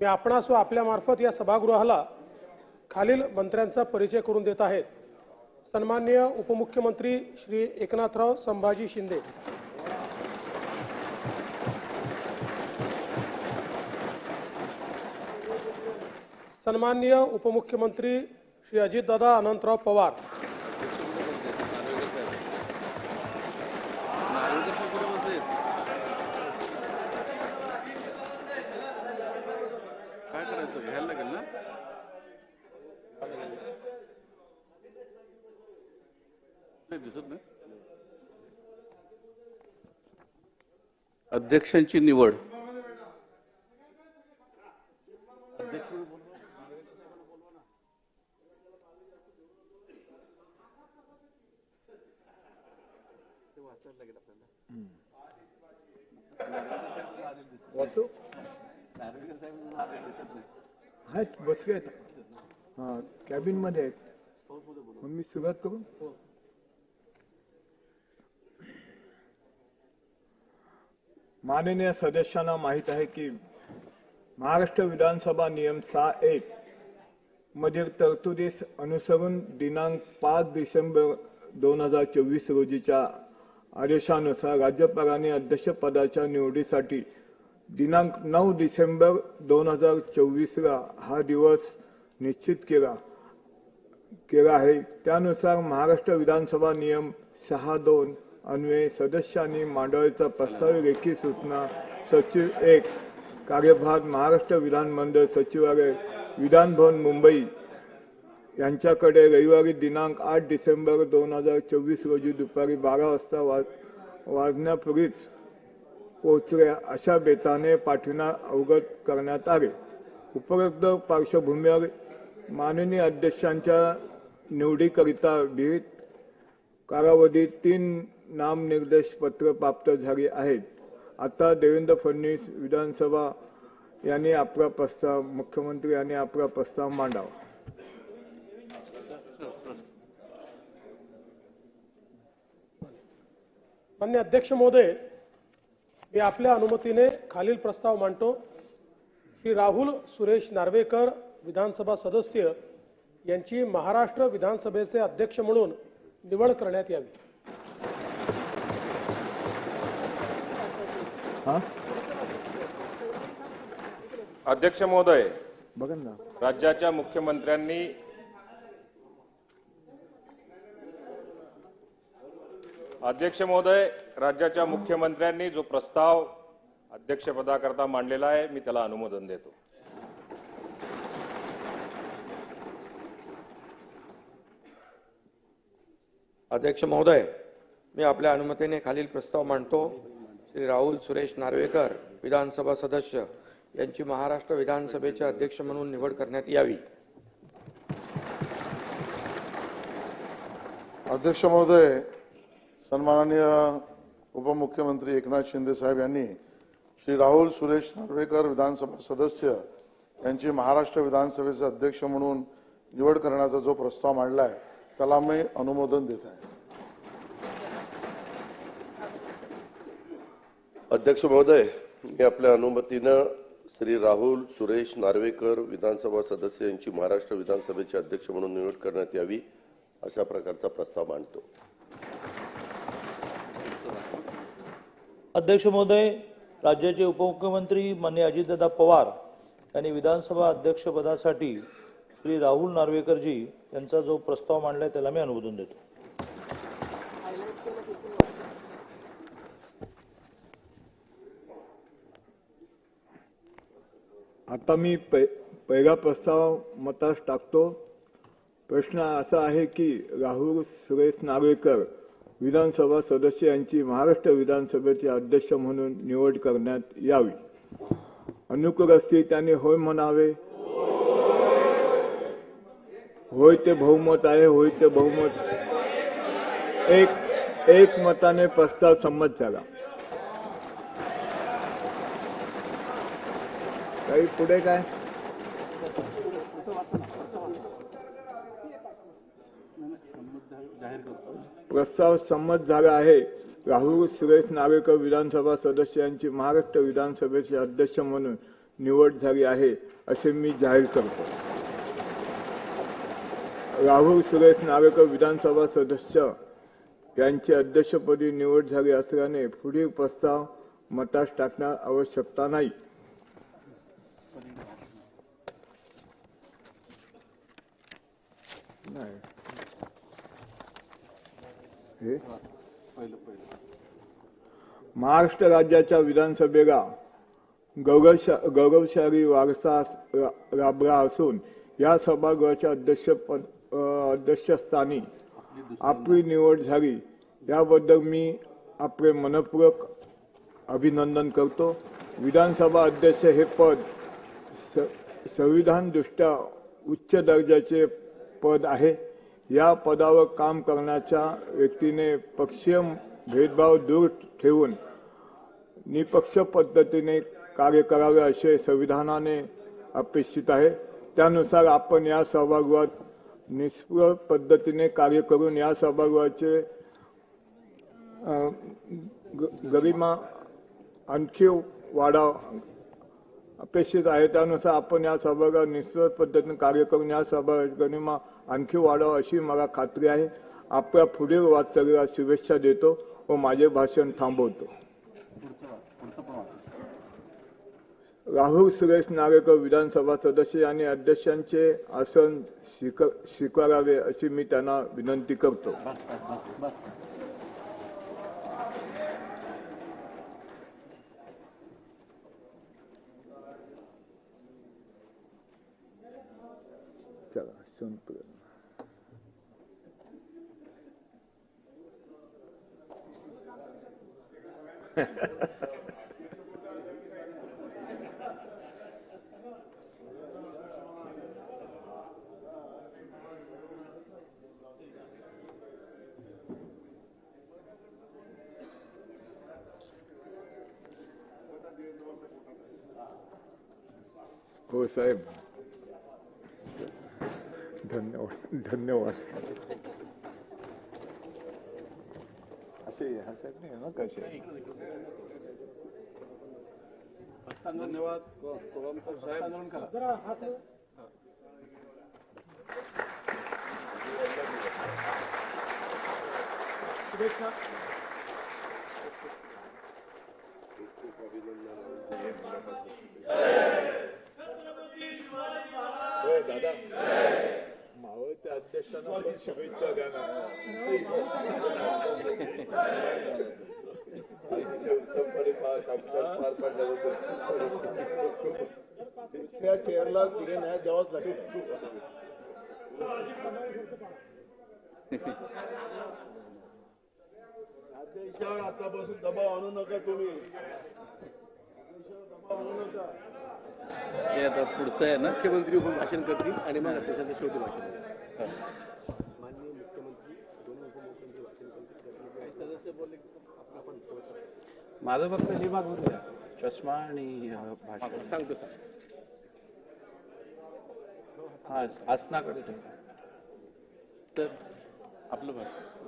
मी आपणास व आपल्यामार्फत या सभागृहाला खालील मंत्र्यांचा परिचय करून देत आहेत सन्मान्य उपमुख्यमंत्री श्री एकनाथराव संभाजी शिंदे. सन्मान्य उपमुख्यमंत्री श्री अजितदादा अनंतराव पवार काय करायचं घ्यायला लागेल ना नाही दिसत नाही अध्यक्षांची निवड. अध्यक्ष वाचू मध्ये हां कॅबिनमध्ये आहेत. मग मी सुरुवात करू? माननीय सदस्यांना माहीत आहे की महाराष्ट्र विधानसभा नियम सहा एक मधील तरतुदीस अनुसरून दिनांक पाच डिसेंबर दोन हजार चोवीस रोजीच्या आदेशानुसार राज्यपालाने अध्यक्षपदाच्या निवडीसाठी दिनांक नऊ डिसेंबर दोन हजार चोवीसला हा दिवस निश्चित केला केला आहे. त्यानुसार महाराष्ट्र विधानसभा नियम सहा दोन अन्वये सदस्यांनी मांडवायचा प्रस्तावित लेखी सूचना सचिव एक कार्यभार महाराष्ट्र विधानमंडळ सचिवालय विधानभवन मुंबई यांच्याकडे रविवारी दिनांक आठ डिसेंबर दोन हजार चोवीस रोजी दुपारी बारा वाजता वा वाजण्यापूर्वीच पोहोचल्या अशा बेताने पाठविण्यात अवगत करण्यात आले. उपलब्ध पार्श्वभूमीवर माननीय अध्यक्षांच्या निवडीकरिता विहित कालावधीत तीन नामनिर्देश पत्र प्राप्त झाली आहेत. आता देवेंद्र फडणवीस विधानसभा यांनी आपला प्रस्ताव मुख्यमंत्री यांनी आपला प्रस्ताव मांडावा. मान्य अध्यक्ष महोदय मी आपल्या अनुमतीने खालील प्रस्ताव मांडतो. श्री राहुल सुरेश नार्वेकर विधानसभा सदस्य यांची महाराष्ट्र विधानसभेचे अध्यक्ष म्हणून निवड करण्यात यावी. अध्यक्ष महोदय बघा ना. राज्याच्या मुख्यमंत्र्यांनी अध्यक्ष महोदय राज्याच्या मुख्यमंत्र्यांनी जो प्रस्ताव अध्यक्षपदाकरता मांडलेला आहे मी त्याला अनुमोदन देतो. अध्यक्ष महोदय मी आपल्या अनुमतीने खालील प्रस्ताव मांडतो. श्री राहुल सुरेश नार्वेकर विधानसभा सदस्य यांची महाराष्ट्र विधानसभेचे अध्यक्ष म्हणून निवड करण्यात यावी. अध्यक्ष महोदय सन्माननीय उपमुख्यमंत्री एकनाथ शिंदे साहेब यांनी श्री राहुल सुरेश नार्वेकर विधानसभा सदस्य यांची महाराष्ट्र विधानसभेचे अध्यक्ष म्हणून निवड करण्याचा जो प्रस्ताव मांडला आहे त्याला मी अनुमोदन देत आहे. अध्यक्ष महोदय मी आपल्या अनुमतीनं श्री राहुल सुरेश नार्वेकर विधानसभा सदस्य यांची महाराष्ट्र विधानसभेचे अध्यक्ष म्हणून निवड करण्यात यावी अशा प्रकारचा प्रस्ताव मांडतो. अध्यक्ष महोदय राज्याचे उपमुख्यमंत्री मान्य अजितदादा पवार यांनी विधानसभा अध्यक्षपदासाठी श्री राहुल नार्वेकरजी यांचा जो प्रस्ताव मांडलाय त्याला मी अनुमोदन देतो. आता मी पै पहिला प्रस्ताव मतास टाकतो. प्रश्न असा आहे की राहुल सुरेश नागवेकर विधानसभा सदस्य यांची महाराष्ट्र विधानसभेचे अध्यक्ष म्हणून निवड करण्यात यावी. अनुकूल असतील त्याने होय म्हणावे. होय ते बहुमत आहे होय ते बहुमत. एक एक मताने प्रस्ताव संमत झाला. काही पुढे काय? प्रस्ताव संमत झाला आहे. राहुल सुरेश नावेकर विधानसभा सदस्य यांची महाराष्ट्र विधानसभेचे अध्यक्ष म्हणून निवड झाली आहे असे मी जाहीर करतो. राहुल सुरेश नावेकर विधानसभा सदस्य यांची अध्यक्षपदी निवड झाली असल्याने पुढील प्रस्ताव मतास टाकणार आवश्यकता नाही. नाही. हे? महाराष्ट्र राज्याच्या विधानसभेला गौरवशा गौरवशाली वारसा रा- लाभला असून या सभागृहाच्या अध्यक्षपद अध्यक्षस्थानी आपली निवड झाली याबद्दल मी आपले मनपूर्वक अभिनंदन करतो विधानसभा अध्यक्ष हे पद स संविधानदृष्ट्या उच्च दर्जाचे पद आहे. या पदावर काम करण्याच्या व्यक्तीने पक्षीय भेदभाव दूर ठेवून निपक्ष पद्धतीने कार्य करावे असे संविधानाने अपेक्षित आहे. त्यानुसार आपण या सभागृहात निष्फळ पद्धतीने कार्य करून या सभागृहाचे ग- गरिमा आणखी वाढावा अपेक्षित आहे. त्यानुसार आपण या सभागृहात निश्चित पद्धतीने कार्य करून या सभा गरिमा आणखी वाढावं अशी मला खात्री आहे. आपल्या पुढील वाटचालीला शुभेच्छा देतो व माझे भाषण थांबवतो. राहुल सुरेश नागेकर विधानसभा सदस्य आणि अध्यक्षांचे आसन स्वीकार स्वीकारावे अशी मी त्यांना विनंती करतो. चला संपलं हो साहेब धन्यवाद धन्यवाद. असे हसत नाही ना कसे? जरा हात शुभेच्छा दादा. अध्यक्षांना पण शुभेच्छा द्या ना उत्तमपणे कामकाज पार पाडल्याबद्दल त्या चेअरला दिले न्याय द्यावाच लागेल अध्यक्षावर आतापासून दबाव आणू नका तुम्ही दबाव आणू नका हे आता पुढचं आहे ना मुख्यमंत्री भाषण करतील आणि मग अध्यक्षाचं शेवटी भाषण होईल. माझं फक्त हे मागून द्या. चष्मा आणि भाषण. सांगतो सर हा आसनाकडे ठेवा. तर आपलं भाषण